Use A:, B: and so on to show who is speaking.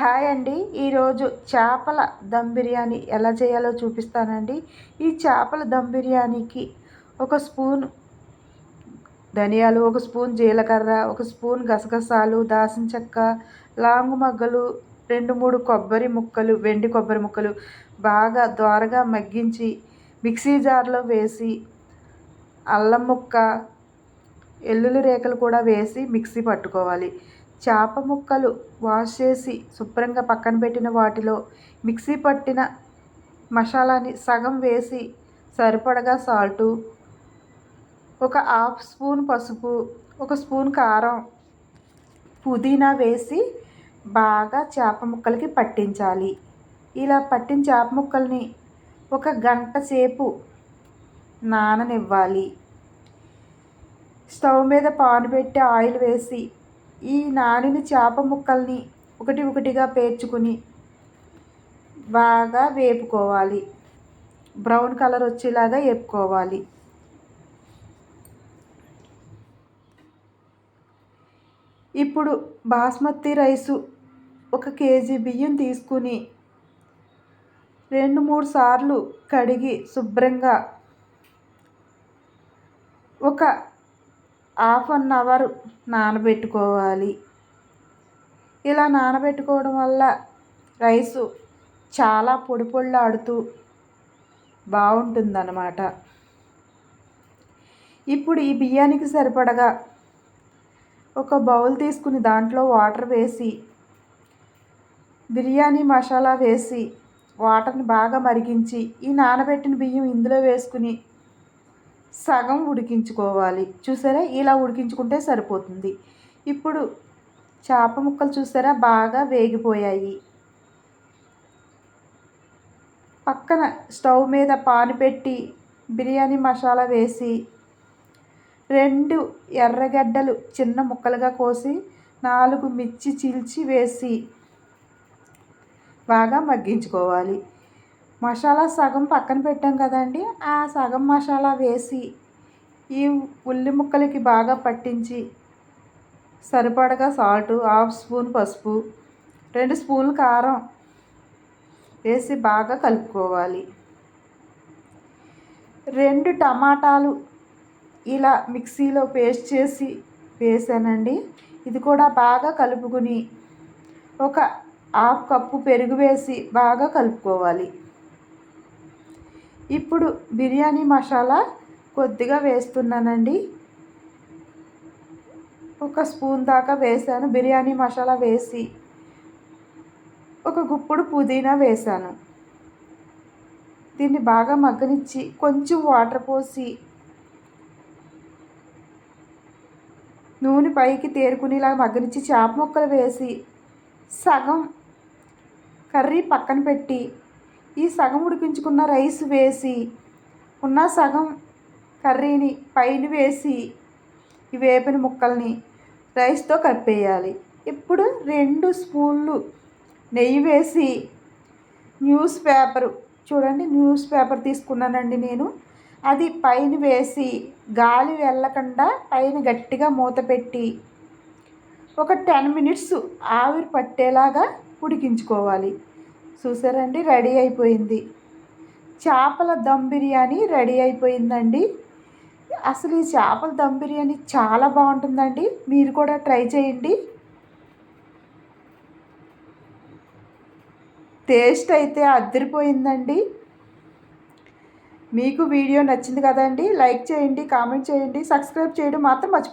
A: Hi అండి. ఈరోజు చేపల దమ్ బిర్యానీ ఎలా చేయాలో చూపిస్తానండి. ఈ చేపల దమ్ బిర్యానీకి ఒక స్పూన్ ధనియాలు ఒక స్పూన్ జీలకర్ర ఒక స్పూన్ గసగసాలు దాసిన చెక్క లాంగు మగ్గలు రెండు మూడు కొబ్బరి ముక్కలు వెండి కొబ్బరి ముక్కలు బాగా ద్వారగా మగ్గించి మిక్సీ జార్లో వేసి అల్లం ముక్క ఎల్లుల్లి రేఖలు కూడా వేసి మిక్సీ పట్టుకోవాలి. చేప ముక్కలు వాష్ చేసి శుభ్రంగా పక్కన పెట్టిన వాటిలో మిక్సీ పట్టిన మసాలాని సగం వేసి సరిపడగా సాల్టు ఒక హాఫ్ స్పూన్ పసుపు ఒక స్పూన్ కారం పుదీనా వేసి బాగా చేప ముక్కలకి పట్టించాలి. ఇలా పట్టిన చేప ముక్కల్ని ఒక గంట సేపు నాననివ్వాలి. స్టవ్ మీద పాను పెట్టి ఆయిల్ వేసి ఈ నానిన చేప ముక్కల్ని ఒకటి ఒకటిగా పేర్చుకుని బాగా వేపుకోవాలి. బ్రౌన్ కలర్ వచ్చేలాగా వేపుకోవాలి. ఇప్పుడు బాస్మతి రైసు ఒక కేజీ బియ్యం తీసుకుని రెండు మూడు సార్లు కడిగి శుభ్రంగా ఒక హాఫ్ అన్ అవర్ నానబెట్టుకోవాలి. ఇలా నానబెట్టుకోవడం వల్ల రైసు చాలా పొడి పొళ్ళాడుతూ బాగుంటుందన్నమాట. ఇప్పుడు ఈ బియ్యానికి సరిపడగా ఒక బౌల్ తీసుకుని దాంట్లో వాటర్ వేసి బిర్యానీ మసాలా వేసి వాటర్ని బాగా మరిగించి ఈ నానబెట్టిన బియ్యం ఇందులో వేసుకుని సగం ఉడికించుకోవాలి. చూసారా? ఇలా ఉడికించుకుంటే సరిపోతుంది. ఇప్పుడు చేప ముక్కలు చూసారా? బాగా వేగిపోయాయి. పక్కన స్టవ్ మీద పాను పెట్టి బిర్యానీ మసాలా వేసి రెండు ఎర్రగడ్డలు చిన్న ముక్కలుగా కోసి నాలుగు మిర్చి చీల్చి వేసి బాగా మగ్గించుకోవాలి. మసాలా సగం పక్కన పెట్టాం కదండి. ఆ సగం మసాలా వేసి ఈ ఉల్లి ముక్కలకి బాగా పట్టించి సరిపడగా సాల్ట్ హాఫ్ స్పూన్ పసుపు రెండు స్పూన్లు కారం వేసి బాగా కలుపుకోవాలి. రెండు టమాటాలు ఇలా మిక్సీలో పేస్ట్ చేసి వేసానండి. ఇది కూడా బాగా కలుపుకుని ఒక హాఫ్ కప్పు పెరుగు వేసి బాగా కలుపుకోవాలి. ఇప్పుడు బిర్యానీ మసాలా కొద్దిగా వేస్తున్నానండి. ఒక స్పూన్ దాకా వేసాను బిర్యానీ మసాలా వేసి ఒక గుప్పుడు పుదీనా వేసాను దీన్ని బాగా మగ్గనిచ్చి కొంచెం వాటర్ పోసి నూనె పైకి తేరుకునేలాగా మగ్గనిచ్చి చేప ముక్కలు వేసి సగం కర్రీ పక్కన పెట్టి ఈ సగం ఉడికించుకున్న రైస్ వేసి ఉన్న సగం కర్రీని పైన వేసి ఈ వేపిన ముక్కల్ని రైస్తో కప్పేయాలి ఇప్పుడు రెండు స్పూన్లు నెయ్యి వేసి న్యూస్ పేపరు చూడండి న్యూస్ పేపర్ తీసుకున్నానండి నేను. అది పైన వేసి గాలి వెళ్ళకుండా పైన గట్టిగా మూత పెట్టి ఒక టెన్ మినిట్స్ ఆవిరి పట్టేలాగా ఉడికించుకోవాలి. చూసారండి? రెడీ అయిపోయింది. చేపల దమ్ బిర్యానీ రెడీ అయిపోయిందండి. అసలు ఈ చేపల దమ్ బిర్యానీ చాలా బాగుంటుందండి. మీరు కూడా ట్రై చేయండి. టేస్ట్ అయితే అద్దరిపోయిందండి మీకు వీడియో నచ్చింది కదండి? లైక్ చేయండి కామెంట్ చేయండి సబ్స్క్రైబ్ చేయడం మాత్రం మర్చిపో